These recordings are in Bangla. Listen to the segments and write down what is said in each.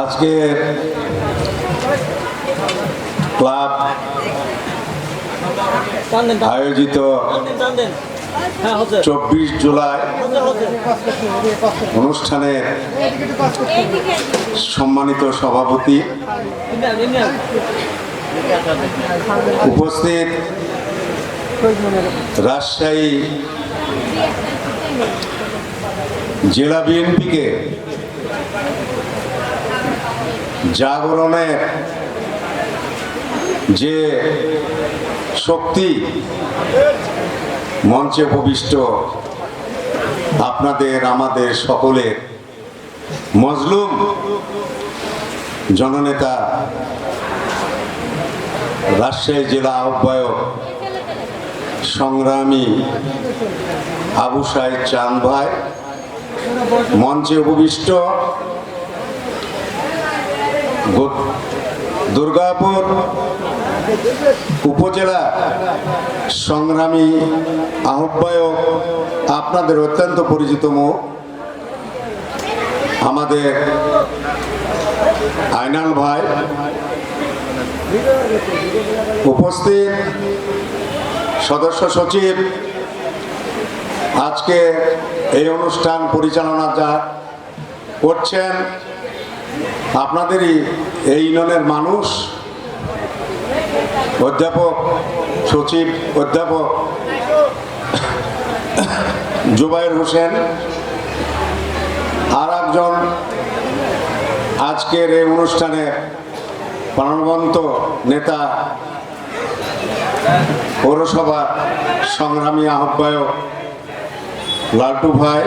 আজকে ক্লাব আয়োজিত চব্বিশ জুলাই অনুষ্ঠানের সম্মানিত সভাপতি উপস্থিত রাজশাহী জেলা বিএনপিকে জাগরণের যে শক্তি মঞ্চে উপবিষ্ট আপনাদের, আমাদের সকলের মজলুম জননেতা, রাজশাহী জেলা আহ্বায়ক, সংগ্রামী আবু সাহেব চাঁদ ভাই মঞ্চে উপবিষ্ট দুর্গাপুর উপজেলা সংগ্রামী আহ্বায়ক, আপনাদের অত্যন্ত পরিচিত মুখ আমাদের আইনাল ভাই। উপস্থিত সদস্য সচিব আজকে এই অনুষ্ঠান পরিচালনা যা করছেন, আপনাদেরই এই ইউনিয়নের মানুষ, অধ্যাপক, সচিব, অধ্যাপক জুবাইর হোসেন, আর একজন আজকের এই অনুষ্ঠানে প্রাণবন্ত নেতা, পৌরসভার সংগ্রামী আহ্বায়ক লালটু ভাই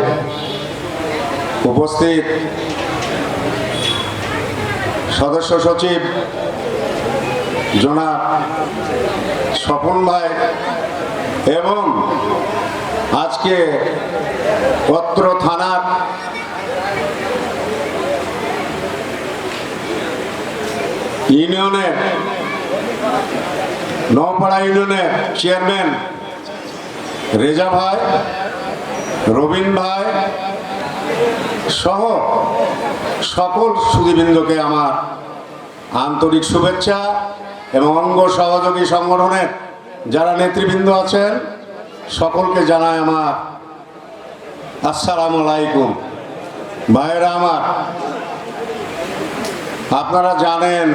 উপস্থিত। সদস্য সচিব জনাব স্বপন ভাই এবং আজকে পত্র থানার ইউনিয়নের, নওপাড়া ইউনিয়নের চেয়ারম্যান রেজা ভাই রবিন ভাই সহ সকল সুদীবৃন্দকে আমার আন্তরিক শুভেচ্ছা এবং অঙ্গ সহযোগী সংগঠনের যারা নেতৃবৃন্দ আছেন, সকলকে জানায় আমার আসসালামু আলাইকুম। ভাইয়েরা আমার, আপনারা জানেন